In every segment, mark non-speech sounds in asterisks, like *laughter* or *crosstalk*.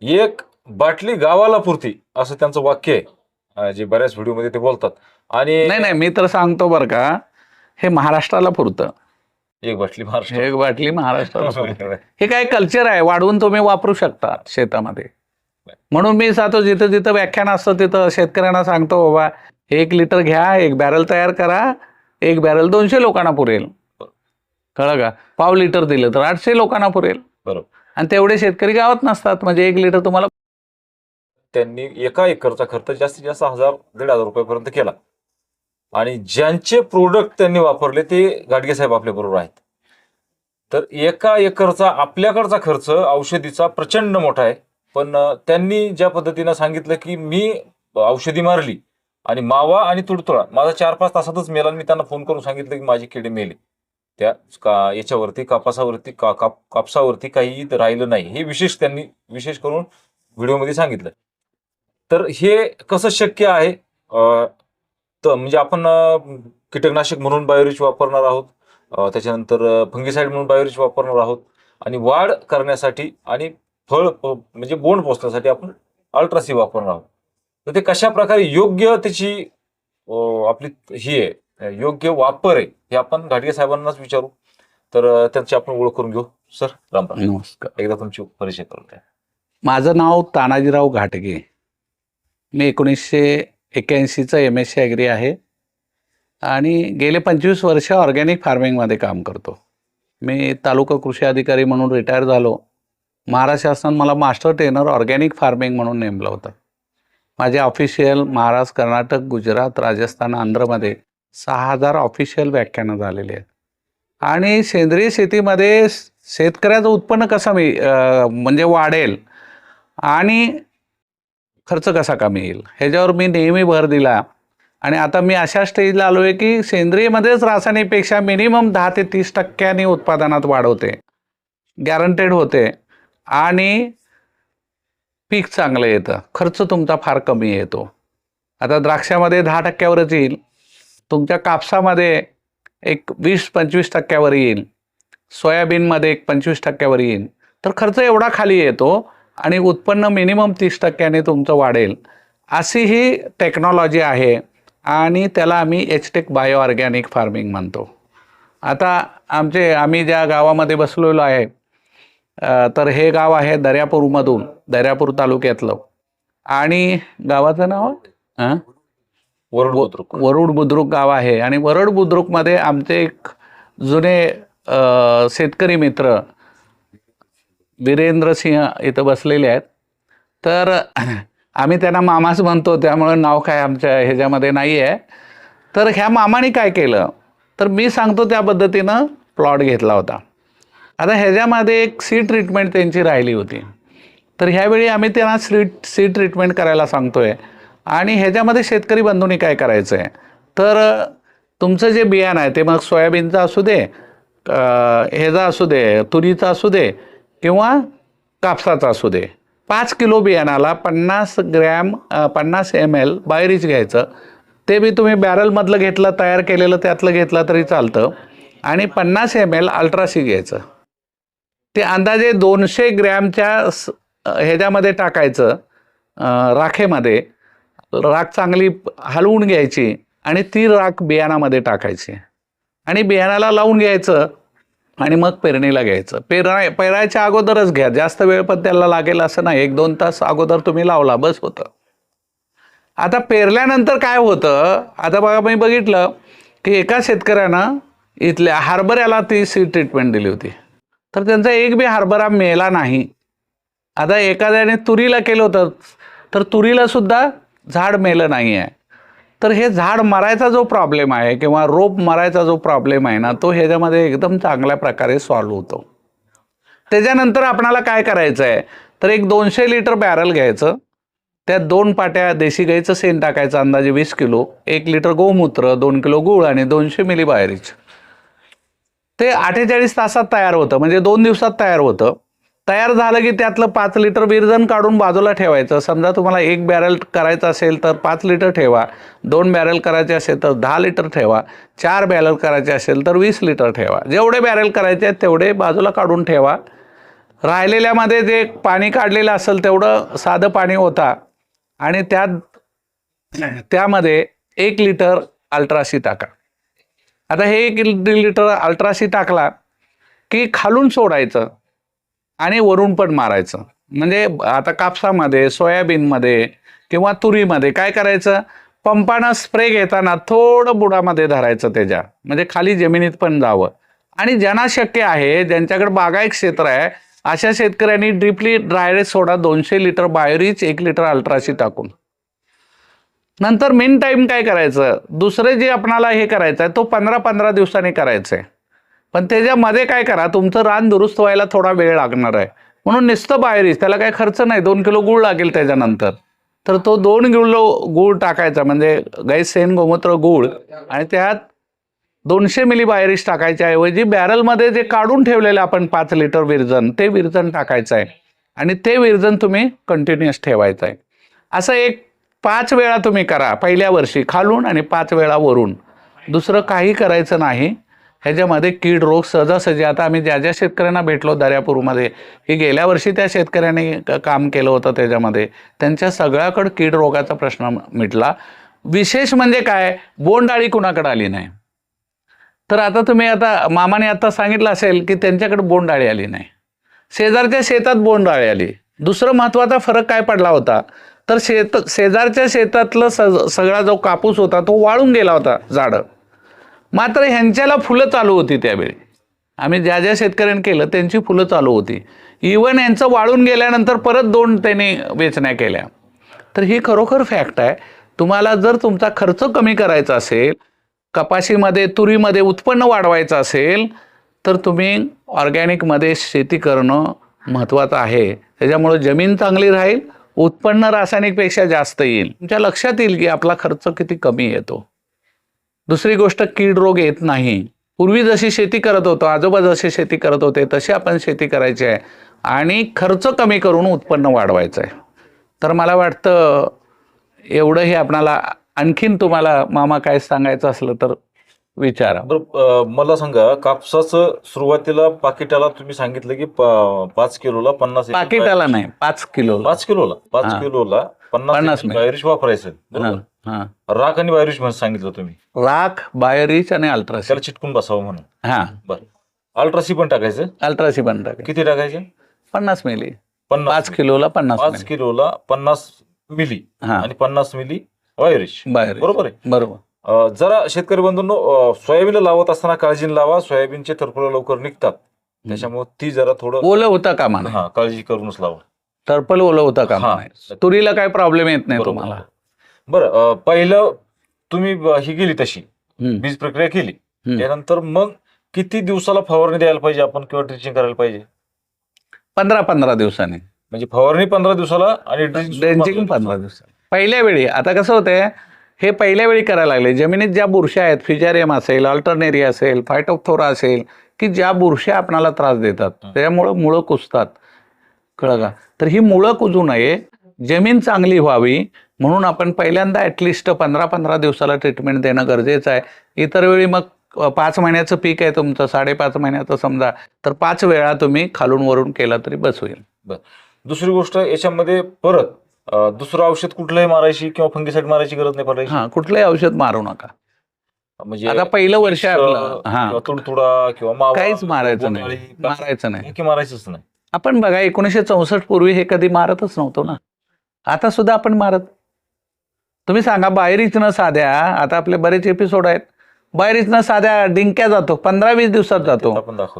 एक बाटली गावाला पुरती असं त्यांचं वाक्य आहे. अं, जे बऱ्याच व्हिडिओमध्ये ते बोलतात. आणि नाही नाही मी तर सांगतो बरं का हे महाराष्ट्राला पुरतं. एक बाटली महाराष्ट्र. एक बाटली महाराष्ट्राला *laughs* पुरतं. हे काय कल्चर आहे वाढवून तुम्ही वापरू शकता शेतामध्ये. म्हणून मी सांगतो जिथं जिथं व्याख्यान असतं तिथं शेतकऱ्यांना सांगतो बाबा एक लिटर घ्या एक बॅरल तयार करा एक बॅरल दोनशे लोकांना पुरेल. कळलं का? पाव लिटर दिलं तर आठशे लोकांना पुरेल. बरोबर. आणि तेवढे शेतकरी गावात नसतात. म्हणजे एक लिटर तुम्हाला त्यांनी एका एकरचा खर्च जास्तीत जास्त हजार दीड हजार रुपयापर्यंत केला. आणि ज्यांचे प्रोडक्ट त्यांनी वापरले ते गाडगे साहेब आपल्या बरोबर आहेत. तर एका एकरचा आपल्याकडचा खर्च औषधीचा प्रचंड मोठा आहे. पण त्यांनी ज्या पद्धतीनं सांगितलं की मी औषधी मारली आणि मावा आणि तुडतुळा माझा चार पाच तासातच मेला आणि मी त्यांना फोन करून सांगितलं की माझी किडे मेली. त्या का याच्यावरती कापासावरती का काप कापसावरती काही राहिलं नाही. हे विशेष त्यांनी विशेष करून व्हिडिओमध्ये सांगितलं. तर हे कसं शक्य आहे? तर म्हणजे आपण कीटकनाशक म्हणून बायोरिच वापरणार आहोत. त्याच्यानंतर फंगिसाईड म्हणून बायोरिच वापरणार आहोत. आणि वाढ करण्यासाठी आणि फळ म्हणजे बोंड पोचण्यासाठी आपण अल्ट्रासी वापरणार आहोत. तर ते कशा प्रकारे योग्य त्याची आपली ही आहे? योग्य वापर आहे हे आपण घाटगे साहेबांनाच विचारू. तर त्यांची आपण ओळख करून घेऊ. सर राम राम नमस्कार. एकदा तुमची परिचय करून द्या. माझं नाव तानाजीराव घाटगे. मी एकोणीसशे एक्क्याऐंशीचं एम एस सी ॲग्री आहे. आणि गेले पंचवीस वर्ष ऑर्गॅनिक फार्मिंगमध्ये काम करतो. मी तालुका कृषी अधिकारी म्हणून रिटायर झालो. महाराष्ट्र शासनानं मला मास्टर ट्रेनर ऑर्गॅनिक फार्मिंग म्हणून नेमलं होतं. माझे ऑफिशियल महाराष्ट्र कर्नाटक गुजरात राजस्थान आंध्रमध्ये सहा हजार ऑफिशियल व्याख्यानं झालेली आहेत. आणि सेंद्रिय शेतीमध्ये शेतकऱ्याचं उत्पन्न कसं मी म्हणजे वाढेल आणि खर्च कसा कमी येईल ह्याच्यावर मी नेहमी भर दिला. आणि आता मी अशा स्टेजला आलो आहे की सेंद्रियमध्येच रासायनिकपेक्षा मिनिमम दहा ते तीस टक्क्यांनी उत्पादनात वाढ होते. गॅरंटेड होते. आणि पीक चांगलं येतं. खर्च तुमचा फार कमी येतो. आता द्राक्षामध्ये दहा टक्क्यावरच येईल. तुमच्या कापसामध्ये एक वीस पंचवीस टक्क्यावर येईल. सोयाबीनमध्ये एक पंचवीस टक्क्यावर येईल. तर खर्च एवढा खाली येतो आणि उत्पन्न मिनिमम तीस टक्क्याने तुमचं वाढेल. अशी ही टेक्नॉलॉजी आहे आणि त्याला आम्ही एचटेक बायो ऑर्गॅनिक फार्मिंग म्हणतो. आता आमचे आम्ही ज्या गावामध्ये बसलेलो आहे तर हे गाव आहे दर्यापूरमधून दर्यापूर तालुक्यातलं. आणि गावाचं नाव? हां वरुड बुद्रुक. वरुड बुद्रुक गाव आहे. आणि वरुड बुद्रुकमध्ये आमचे एक जुने शेतकरी मित्र वीरेंद्र सिंह इथं बसलेले आहेत. तर आम्ही त्यांना मामाच म्हणतो त्यामुळं नाव काय आमच्या ह्याच्यामध्ये नाही आहे तर ह्या मामाने काय केलं? तर मी सांगतो त्या पद्धतीनं प्लॉट घेतला होता. आता ह्याच्यामध्ये एक सी ट्रीटमेंट त्यांची राहिली होती. तर ह्यावेळी आम्ही त्यांना सी सी ट्रीटमेंट करायला सांगतोय. आणि ह्याच्यामध्ये शेतकरी बंधूंनी काय करायचं आहे तर तुमचं जे बियाणं आहे ते मग सोयाबीनचं असू दे ह्याचा असू दे तुरीचा असू दे किंवा कापसाचा असू दे. पाच किलो बियाणाला पन्नास ग्रॅम पन्नास एम एल बायरीच घ्यायचं. ते बी तुम्ही बॅरलमधलं घेतलं तयार केलेलं त्यातलं घेतलं तरी चालतं. आणि पन्नास एम एल अल्ट्रासी घ्यायचं. ते अंदाजे दोनशे ग्रॅमच्या स- ह्याच्यामध्ये टाकायचं राखेमध्ये. राख चांगली हलवून घ्यायची आणि ती राख बियाणामध्ये टाकायची. आणि बियाणाला लावून घ्यायचं आणि मग पेरणीला घ्यायचं. पेरणा पेरायच्या अगोदरच घ्या. जास्त वेळ पण त्याला लागेल असं नाही. एक दोन तास अगोदर तुम्ही लावला. बस होतं. आता पेरल्यानंतर काय होतं? आता बघा मी बघितलं की एका शेतकऱ्यानं इथल्या हार्बऱ्याला ती सी ट्रीटमेंट दिली होती. तर त्यांचा एक बी हार्बरा मेला नाही. आता एखाद्याने तुरीला केलं होतं. तर तुरीला सुद्धा झाड मेलं नाही आहे. तर हे झाड मरायचा जो प्रॉब्लेम आहे किंवा रोप मरायचा जो प्रॉब्लेम आहे ना तो ह्याच्यामध्ये एकदम चांगल्या प्रकारे सॉल्व्ह होतो. त्याच्यानंतर आपणाला काय करायचं आहे? तर एक दोनशे लिटर बॅरल घ्यायचं. त्यात दोन पाट्या देशी गाईचं शेण टाकायचं अंदाजे वीस किलो. एक लिटर गोमूत्र दोन किलो गूळ आणि दोनशे मिली बायरीच ते अठ्ठेचाळीस तासात तयार होतं. म्हणजे दोन दिवसात तयार होतं. तयार झालं की त्यातलं पाच लिटर विरजन काढून बाजूला ठेवायचं. समजा तुम्हाला एक बॅरल करायचं असेल तर पाच लिटर ठेवा. दोन बॅरल करायचे असेल तर दहा लिटर ठेवा. चार बॅरल करायचे असेल तर वीस लिटर ठेवा. जेवढे बॅरल करायचे आहेत तेवढे बाजूला काढून ठेवा. राहिलेल्यामध्ये जे पाणी काढलेलं असेल तेवढं साधं पाणी होता आणि त्यात त्यामध्ये एक लिटर अल्ट्राशी टाका. आता हे एक लिटर अल्ट्राशी टाकला की खालून सोडायचं. आणि वरून पण मारायचं. म्हणजे आता कापसामध्ये सोयाबीनमध्ये किंवा तुरीमध्ये काय करायचं? पंपानं स्प्रे घेताना थोडं बुडामध्ये धरायचं त्याच्या. म्हणजे खाली जमिनीत पण जावं. आणि ज्यांना शक्य आहे ज्यांच्याकडे बागायत क्षेत्र आहे अशा शेतकऱ्यांनी ड्रिपली ड्रायरेस सोडा दोनशे लिटर बायोरीच एक लिटर अल्ट्राशी टाकून. नंतर मेन टाईम काय करायचं? दुसरे जे आपणाला हे करायचं आहे तो पंधरा पंधरा दिवसांनी करायचं आहे पण त्याच्यामध्ये काय करा तुमचं रान दुरुस्त व्हायला थोडा वेळ लागणार आहे. म्हणून नुसतं बाहेरीच त्याला काही खर्च नाही दोन किलो गूळ लागेल त्याच्यानंतर. तर तो दोन किलो गूळ टाकायचा म्हणजे गाई सेन गोमूत्र गूळ आणि त्यात दोनशे मिली बाहेरीस टाकायच्या ऐवजी बॅरलमध्ये जे काढून ठेवलेलं आपण पाच लिटर विरजन ते विरजन टाकायचं आहे. आणि ते विरजन तुम्ही कंटिन्युअस ठेवायचं आहे. असं एक पाच वेळा तुम्ही करा पहिल्या वर्षी खालून आणि पाच वेळा वरून. दुसरं काही करायचं नाही. ह्याच्यामध्ये कीड रोग सहजासहजी. आता आम्ही ज्या ज्या शेतकऱ्यांना भेटलो दर्यापूरमध्ये की गेल्या वर्षी त्या शेतकऱ्यांनी काम केलं होतं त्याच्यामध्ये त्यांच्या सगळ्याकडं कीड रोगाचा प्रश्न मिटला. विशेष म्हणजे काय? बोंडाळी कुणाकडे आली नाही? तर आता तुम्ही आता मामाने आता सांगितलं असेल की त्यांच्याकडे बोंडाळी आली नाही. शेजारच्या शेतात बोंडाळी आली. दुसरं महत्त्वाचा फरक काय पडला होता? तर शेत शेजारच्या शेतातलं स सगळा जो कापूस होता तो वाळून गेला होता झाडं. मात्र ह्यांच्याला फुलं चालू होती त्यावेळी. आम्ही ज्या ज्या शेतकऱ्यांनी केलं त्यांची फुलं चालू होती. इवन यांचं वाळून गेल्यानंतर परत दोन त्यांनी वेचण्या केल्या. तर ही खरोखर फॅक्ट आहे. तुम्हाला जर तुमचा खर्च कमी करायचा असेल कपाशीमध्ये तुरीमध्ये उत्पन्न वाढवायचं असेल तर तुम्ही ऑर्गॅनिकमध्ये शेती करणं महत्त्वाचं आहे. त्याच्यामुळं जमीन चांगली राहील उत्पन्न रासायनिकपेक्षा जास्त येईल. तुमच्या लक्षात येईल की आपला खर्च किती कमी येतो. दुसरी गोष्ट कीड रोग येत नाही. पूर्वी जशी शेती करत होतो आजोबा जशी शेती करत होते तशी आपण शेती करायची आहे. आणि खर्च कमी करून उत्पन्न वाढवायचं आहे तर मला वाटतं एवढं हे आपणाला आणखीन तुम्हाला मामा काय सांगायचं असलं तर विचारा. बरं मला सांगा कापसाचं सुरुवातीला पाकिटाला तुम्ही सांगितलं की पाच किलोला पन्नास पाकिटाला नाही पाच किलो पाच किलोला पाच. किलोला. पन्नास पन्नास. बायरिश वापरायचं. बरोबर? हा. राख आणि बायरिश म्हणून सांगितलं तुम्ही. राख बायोरिच आणि अल्ट्रासी त्याला चिटकून बसावं म्हणून. हा. बरं. अल्ट्रासी पण टाकायचं? अल्ट्रासी पण टाकेल किती टाकायचे? पन्नास मिली. पन्नास पाच किलोला पन्नास पाच मिली. किलोला पन्नास मिली हा. आणि पन्नास मिली बायरिश बायोरिच बरोबर आहे? बरोबर. अं, जरा शेतकरी बंधूंनो अं, सोयाबीनला लावत असताना काळजीने लावा. सोयाबीनचे टरफलं लवकर निघतात. त्याच्यामुळे ती जरा थोडं ओलं होता कामा नाही हा काळजी करूनच लावा. टर्पल ओलं होता कामा हा. नाही तुरीला काय प्रॉब्लेम येत नाही बरोबर. तुम्हाला? बरं अं, पहिलं तुम्ही ब- ही गेली तशी. हम्म. बीज प्रक्रिया केली. हम्म. त्यानंतर मग किती दिवसाला फवारणी द्यायला पाहिजे आपण किंवा ड्रिचिंग करायला पाहिजे? पंधरा पंधरा दिवसांनी. म्हणजे फवारणी पंधरा दिवसाला आणि ड्रेंचिंग पंधरा दिवसांनी पहिल्या वेळी आता कसं होतंय हे पहिल्या वेळी करायला लागले. जमिनीत ज्या बुरश्या आहेत फिजारियम असेल अल्टरनेरिया असेल फायटोथोरा असेल की ज्या बुरश्या आपणाला त्रास देतात त्यामुळं मुळं कुजतात. कळलं का? तर ही मुळं कुजू नये. जमीन चांगली व्हावी. म्हणून आपण पहिल्यांदा ॲटलिस्ट पंधरा पंधरा दिवसाला ट्रीटमेंट देणं गरजेचं आहे. इतर वेळी मग पाच महिन्याचं पीक आहे तुमचं साडेपाच महिन्याचं समजा तर पाच वेळा तुम्ही खालून वरून केला तरी बस होईल. दुसरी गोष्ट याच्यामध्ये परत अं, दुसरं औषध कुठलंही मारायची किंवा फंगीसाईड मारायची गरज नाही पडायची? हा कुठलंही औषध मारू नका. म्हणजे आता पहिलं वर्ष आहे आपलं हा. तुडतुडा किंवा मावा काहीच मारायचं नाही. मारायचं नाही. बाकी मारायचंच नाही. आपण बघा एकोणीसशे चौसष्ट पूर्वी हे कधी मारतच नव्हतो ना. आता सुद्धा आपण मारत. तुम्ही सांगा बाहेरीच न साध्या आता आपले बरेच एपिसोड आहेत. बाहेरीच न साध्या डिंक्या जातो पंधरा वीस दिवसात जातो.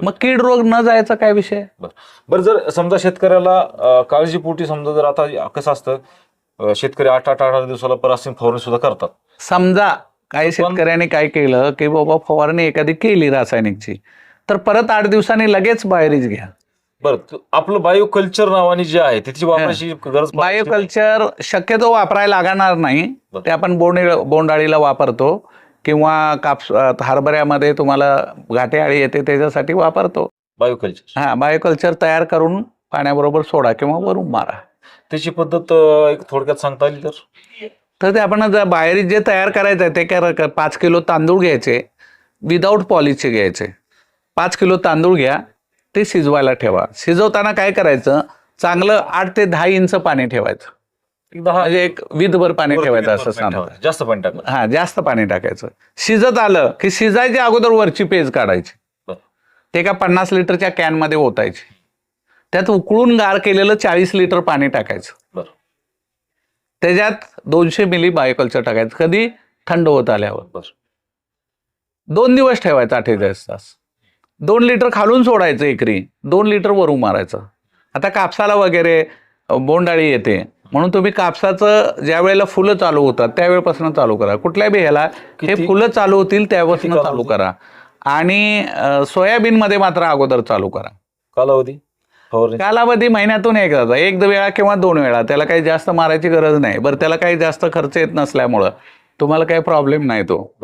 मग कीड रोग न जायचा काय विषय? बरं. जर समजा शेतकऱ्याला काळजीपोटी समजा जर आता कसं असतं शेतकरी आठ आठ आठ आठ दिवसाला परासिन फवारणी सुद्धा करतात. समजा काही शेतकऱ्यांनी काय केलं की बाबा फवारणी एखादी केली रासायनिकची तर परत आठ दिवसांनी लगेच बाहेरीच घ्या. बरं आपलं बायोकल्चर नावाने जे आहे त्याची वापरायची गरज. बायोकल्चर शक्यतो वापरायला लागणार नाही. ते आपण बोंड बोंडाळीला वापरतो किंवा कापस अ, हरभऱ्यामध्ये तुम्हाला घाटे आळी येते त्याच्यासाठी वापरतो. बायोकल्चर हा बायोकल्चर तयार करून पाण्याबरोबर सोडा किंवा वरून मारा. त्याची पद्धत एक थोडक्यात सांगता आली तर? तर ते आपण जर बाहेर जे तयार करायचं आहे ते काय पाच किलो तांदूळ घ्यायचे. विदाऊट पॉलिशचे घ्यायचे. पाच किलो तांदूळ घ्या. ते शिजवायला ठेवा. शिजवताना काय करायचं? चांगलं आठ ते दहा इंच पाणी ठेवायचं. म्हणजे एक विधभर पाणी ठेवायचं असं सांगतात. ठेवायचं? जास्त पाणी टाकलं. हा जास्त पाणी टाकायचं. शिजत आलं की शिजायच्या अगोदर वरची पेज काढायची. ते का पन्नास लिटरच्या कॅनमध्ये ओतायची. त्यात उकळून गार केलेलं चाळीस लिटर पाणी टाकायचं. त्याच्यात दोनशे मिली बायोकल्चर टाकायचं. कधी? थंड होत आल्यावर. दोन दिवस ठेवायचं अठ्ठेचाळीस तास. दोन लिटर खालून सोडायचं एकरी दोन लिटर वरून मारायचं. आता कापसाला वगैरे बोंडाळी येते. म्हणून तुम्ही कापसाचं ज्या वेळेला फुलं चालू होतात त्यावेळेपासून चालू करा. कुठल्याही बियाला हे किती- फुलं चालू होतील त्यापासून चालू? करा. आणि अ, सोयाबीनमध्ये मात्र अगोदर चालू करा. कालावधी? कालावधी महिन्यातून एकदा एक वेळा किंवा दोन वेळा. त्याला काही जास्त मारायची गरज नाही. बरं त्याला काही जास्त खर्च येत नसल्यामुळं तुम्हाला काही प्रॉब्लेम नाही तो.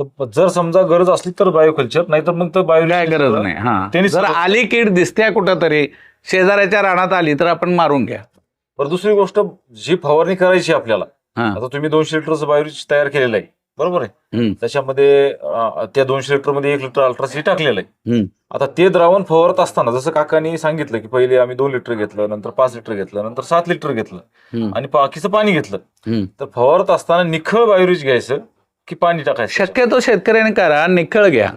तर जर समजा गरज असली तर बायोकल्चर नाहीतर मग तर बायो काय गरज नाही हा. जर आली कीड दिसते कुठंतरी शेजाऱ्याच्या रानात आली तर आपण मारून घ्या. बरं दुसरी गोष्ट जी फवारणी करायची आपल्याला आता तुम्ही दोनशे लिटरचं बायोरिच तयार केलेलं आहे बरोबर आहे? त्याच्यामध्ये त्या दोनशे लिटरमध्ये एक लिटर अल्ट्रासी टाकलेलं आहे. आता ते द्रावण फवारत असताना जसं काकांनी सांगितलं की पहिले आम्ही दोन लिटर घेतलं नंतर पाच लिटर घेतलं नंतर सात लिटर घेतलं आणि बाकीचं पाणी घेतलं. तर फवारत असताना निखळ बायोरिच घ्यायचं की पाणी टाकायचं? शक्यतो शेतकऱ्याने करा निखळ घ्या.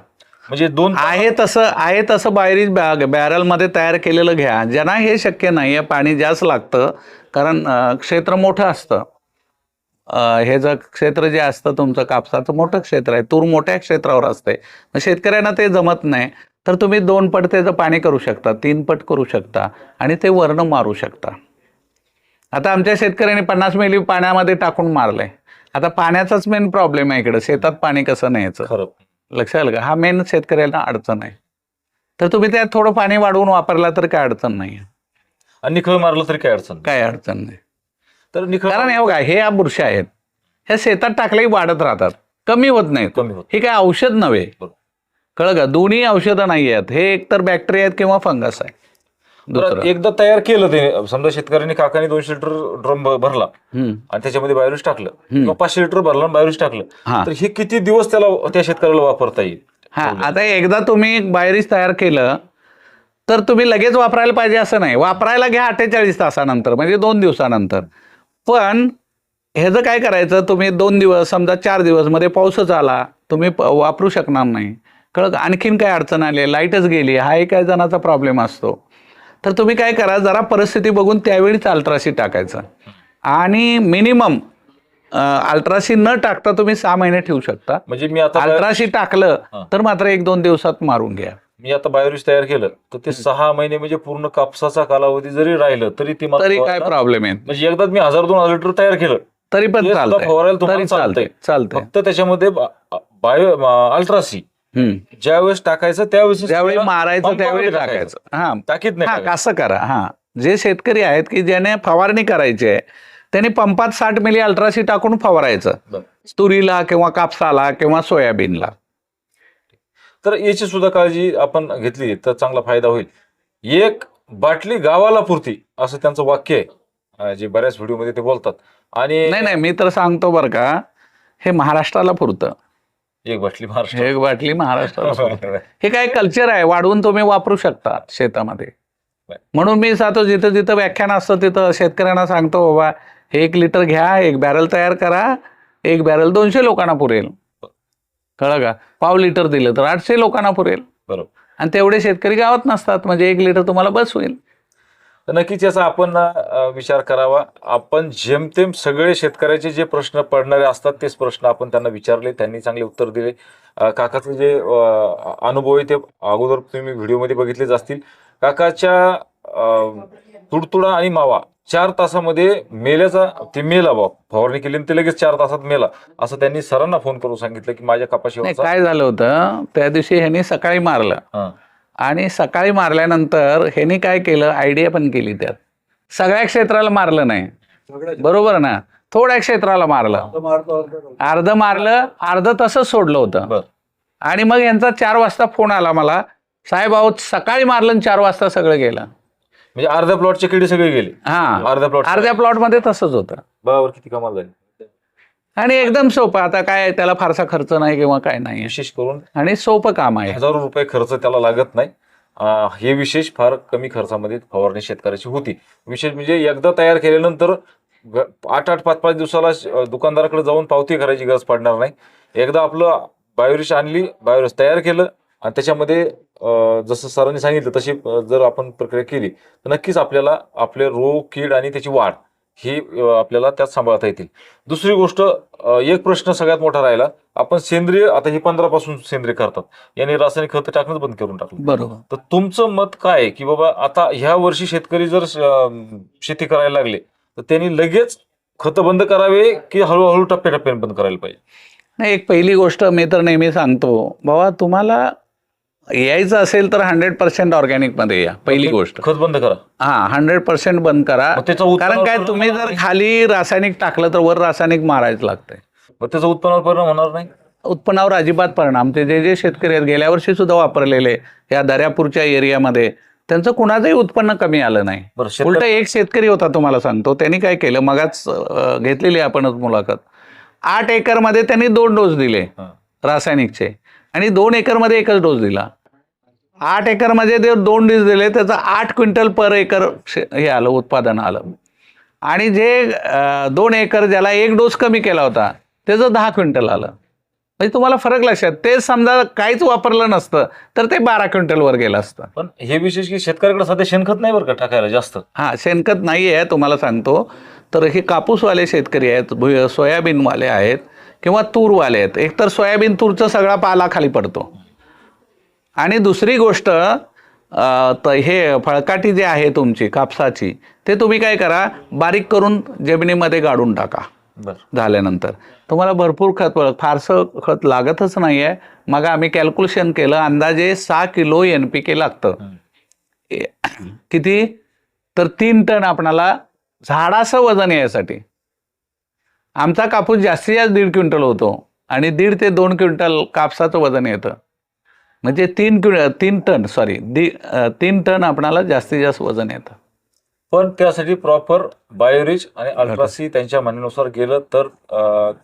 म्हणजे दोन आहे तसं आहे तसं बाहेरीच बॅग बॅरलमध्ये तयार केलेलं घ्या. ज्यांना हे शक्य नाही आहे पाणी जास्त लागतं कारण अं, क्षेत्र मोठं असतं. अं, हे जर क्षेत्र जे असतं तुमचं कापसाचं मोठं क्षेत्र आहे तूर मोठ्या क्षेत्रावर असते मग शेतकऱ्यांना ते जमत नाही. तर तुम्ही दोन पट त्याचं पाणी करू शकता तीन पट करू शकता आणि ते वर्ण मारू शकता. आता आमच्या शेतकऱ्यांनी पन्नास मिली पाण्यामध्ये टाकून मारलंय. आता पाण्याचाच मेन प्रॉब्लेम आहे इकडं. शेतात पाणी कसं न्यायचं? खरं. लक्षात आलं का? हा मेन शेतकऱ्याला अडचण आहे. तर तुम्ही त्यात थोडं पाणी वाढवून वापरला तर काय अडचण नाही आणि निखळ मारलं तरी काय अडचण नाही. काय अडचण नाही. तर निखळ कारण हे बघा हे या बुरशा आहेत. ह्या शेतात टाकल्याही वाढत राहतात. कमी होत नाहीत. कमी होत. हे काय औषध नव्हे. बरोबर. कळलं का? दोन्ही औषधं नाही आहेत हे एकतर बॅक्टेरिया आहेत किंवा फंगस आहे दुसरं. एकदा तयार केलं ते समजा शेतकऱ्यांनी काकाने दोनशे लिटर ड्रम भरला हम्म. आणि त्याच्यामध्ये बायोरिच टाकलं. किंवा पाचशे लिटर भरला आणि बायोरिच टाकलं. हा. तर हे किती दिवस त्याला त्या शेतकऱ्याला वापरता येईल? हा आता एकदा तुम्ही बायरीज तयार केलं तर तुम्ही लगेच वापरायला पाहिजे असं नाही. वापरायला घ्या अठ्ठेचाळीस तासानंतर म्हणजे दोन दिवसानंतर. पण ह्याचं काय करायचं तुम्ही दोन दिवस समजा चार दिवसमध्ये पाऊसच आला तुम्ही प- वापरू शकणार नाही. कळलं? का? आणखीन काय अडचण आली? लाईटच गेली. हा एक काही जणाचा प्रॉब्लेम असतो. तर तुम्ही काय करा जरा परिस्थिती बघून त्यावेळीच अल्ट्राशी टाकायचं. आणि मिनिमम अल्ट्राशी न टाकता तुम्ही सहा महिने ठेवू शकता. म्हणजे मी आता अल्ट्राशी टाकलं. तर मात्र एक दोन दिवसात मारून घ्या. मी आता बायोरिच तयार केलं तर ते सहा महिने म्हणजे पूर्ण कापसाचा कालावधी जरी राहिलं तरी ती तरी काय प्रॉब्लेम आहे? म्हणजे एकदा मी हजार दोन हजार लिटर तयार केलं तरी पण फवारायला तुम्हाला चालतंय चालतंय. फक्त त्याच्यामध्ये बायो अल्ट्रासी. ज्यावेळेस टाकायचं त्यावेळेस ज्यावेळी मारायचं त्यावेळी टाकायचं. हा. टाकीत नाही हा. असं करा? हा. जे शेतकरी आहेत की ज्याने फवारणी करायची आहे त्यांनी पंपात साठ मिली अल्ट्राशी टाकून फवारायचं. बरं. तुरीला किंवा कापसाला किंवा सोयाबीनला. तर याची सुद्धा काळजी आपण घेतली तर चांगला फायदा होईल. एक बाटली गावाला पुरती असं त्यांचं वाक्य आहे. अं, जे बऱ्याच व्हिडिओमध्ये ते बोलतात. आणि नाही नाही मी तर सांगतो बरं का हे महाराष्ट्राला पुरतं. एक बाटली महाराष्ट्र हे बाटली महाराष्ट्राला पुरतं. *laughs* हे काय कल्चर आहे? वाढवून तुम्ही वापरू शकता शेतामध्ये. म्हणून मी सातो जिथं जिथं व्याख्यान असतं तिथं शेतकऱ्यांना सांगतो बाबा हे एक लिटर घ्या एक बॅरल तयार करा एक बॅरल दोनशे लोकांना पुरेल. कळलं का? पाव लिटर दिलं तर आठशे लोकांना पुरेल. बरोबर. आणि तेवढे शेतकरी गावात नसतात म्हणजे एक लिटर तुम्हाला बस होईल. तर नक्कीच याचा आपण विचार करावा. आपण जेमतेम सगळे शेतकऱ्याचे जे प्रश्न पडणारे असतात तेच प्रश्न आपण त्यांना विचारले त्यांनी चांगले उत्तर दिले. काकाचे जे अनुभव आहे ते अगोदर तुम्ही व्हिडिओमध्ये बघितलेच असतील. काकाच्या तुडतुडा आणि मावा चार तासामध्ये मेल्याचा ते मेला बा फवारणी केली ते लगेच चार तासात मेला. असं त्यांनी सरांना फोन करून सांगितलं की माझ्या कपाशीवरचा काय झालं होतं त्या दिवशी ह्यांनी सकाळी मारलं. आणि सकाळी मारल्यानंतर ह्यांनी काय केलं? आयडिया पण केली त्यात. सगळ्या क्षेत्राला मारलं नाही. बरोबर ना? थोड्या क्षेत्राला मारलं. अर्ध मारलं अर्ध तसंच सोडलं होतं. आणि मग यांचा चार वाजता फोन आला मला. साहेब अहो सकाळी मारलं चार वाजता सगळं गेलं. म्हणजे अर्ध्या प्लॉटचे किडे सगळे गेले. हा. अर्ध्या प्लॉट अर्ध्या प्लॉटमध्ये तसंच होतं. बरोबर किती कमाल झाली. आणि एकदम सोपं. आता काय त्याला फारसा खर्च नाही किंवा काय नाही विशेष करून आणि सोपं काम आहे. हजारो रुपये खर्च त्याला लागत नाही. हे विशेष फार कमी खर्चामध्ये फवारणी शेतकऱ्याची होती. विशेष म्हणजे एकदा तयार केल्यानंतर आठ आठ पाच पाच दिवसाला दुकानदाराकडे जाऊन पावती करायची गरज पडणार नाही. एकदा आपलं बायोरिश आणली बायोरिश तयार केलं आणि त्याच्यामध्ये जसं सरांनी सांगितलं तशी जर आपण प्रक्रिया केली तर नक्कीच आपल्याला आपले रोग कीड आणि त्याची वाढ ही आपल्याला त्यात सांभाळता येतील. दुसरी गोष्ट एक प्रश्न सगळ्यात मोठा राहिला. आपण सेंद्रिय आता ही पंधरा पासून सेंद्रिय करतात. यांनी रासायनिक खत टाकणंच बंद करून टाकलं. बरोबर. तर तुमचं मत काय की बाबा आता ह्या वर्षी शेतकरी जर शेती करायला लागले तर त्यांनी लगेच खत बंद करावे की हळूहळू टप्प्याटप्प्याने बंद करायला पाहिजे? नाही एक पहिली गोष्ट मी तर नेहमी सांगतो. बाबा तुम्हाला यायचं असेल तर हंड्रेड पर्सेंट ऑर्गॅनिकमध्ये या पहिली गोष्ट. खत बंद करा. हा हंड्रेड पर्सेंट बंद करा. मग त्याचं कारण काय तुम्ही जर? खाली रासायनिक टाकलं तर वर रासायनिक मारायचं लागतंय. मग त्याचा उत्पन्नावर परिणाम होणार नाही? उत्पन्नावर अजिबात परिणाम. ते जे जे शेतकरी आहेत गेल्या वर्षी सुद्धा वापरलेले या दर्यापूरच्या एरियामध्ये त्यांचं कुणाचंही उत्पन्न कमी आलं नाही. बरं उलट एक शेतकरी होता तुम्हाला सांगतो त्यांनी काय केलं मगाच अं, घेतलेली आपणच मुलाखत. आठ एकरमध्ये त्यांनी दोन डोस दिले हा. रासायनिकचे. आणि दोन एकरमध्ये एकच डोस दिला. आठ एकरमध्ये ते दोन डोस दिले त्याचं आठ क्विंटल पर एकर हे आलं उत्पादन आलं. आणि जे दोन एकर ज्याला एक डोस कमी केला होता त्याचं दहा क्विंटल आलं. म्हणजे तुम्हाला फरक लक्षात ते समजा काहीच वापरलं नसतं तर ते बारा क्विंटलवर गेलं असतं. पण हे विशेष की शेतकऱ्याकडे सध्या शेणखत नाही बरं का टाकायला जास्त? हां शेणखत नाही आहे तुम्हाला सांगतो. तर हे कापूसवाले शेतकरी आहेत सोयाबीनवाले आहेत. किंवा तूरवाले आहेत. एकतर सोयाबीन तूरचा सगळा पाला खाली पडतो. आणि दुसरी गोष्ट हे फळकाटी जी आहे तुमची कापसाची ते तुम्ही काय करा बारीक करून जमिनीमध्ये गाडून टाका. झाल्यानंतर. तुम्हाला भरपूर खत फारसं खत लागतच नाही आहे मग आम्ही कॅल्क्युलेशन केलं अंदाजे सहा किलो एन पी के लागतं. किती? तर तीन टन आपणाला झाडाचं वजन यासाठी. आमचा कापूस जास्तीत जास्त दीड क्विंटल होतो आणि दीड ते दोन क्विंटल कापसाचं वजन येतं. म्हणजे तीन क्वि तीन टन सॉरी दी तीन टन आपणाला जास्तीत जास्त वजन येतं. पण त्यासाठी प्रॉपर बायोरिच आणि अल्ट्रासी त्यांच्या म्हणण्यानुसार गेलं तर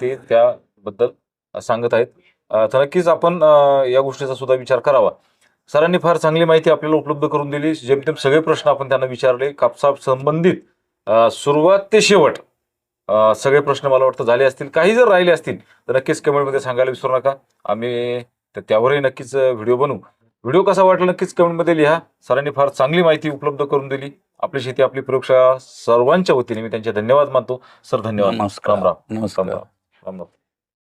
ते त्याबद्दल सांगत आहेत. तर नक्कीच आपण या गोष्टीचा सुद्धा विचार करावा. सरांनी फार चांगली माहिती आपल्याला उपलब्ध करून दिली. जेमतेम सगळे प्रश्न आपण त्यांना विचारले. कापसा संबंधित सुरुवात ते शेवट सगळे प्रश्न मला वाटतं झाले असतील. काही जर राहिले असतील तर नक्कीच कमेंटमध्ये सांगायला विसरू नका. आम्ही त्या- त्यावरही नक्कीच व्हिडिओ बनवू. व्हिडिओ कसा वाटला नक्कीच कमेंटमध्ये लिहा. सरांनी फार चांगली माहिती उपलब्ध करून दिली. आपली शेती आपली प्रयोगशाळा सर्वांच्या वतीने मी त्यांचे धन्यवाद मानतो. सर धन्यवाद. नमस्कार. राम राम. नमस्कार. राम. राम राम.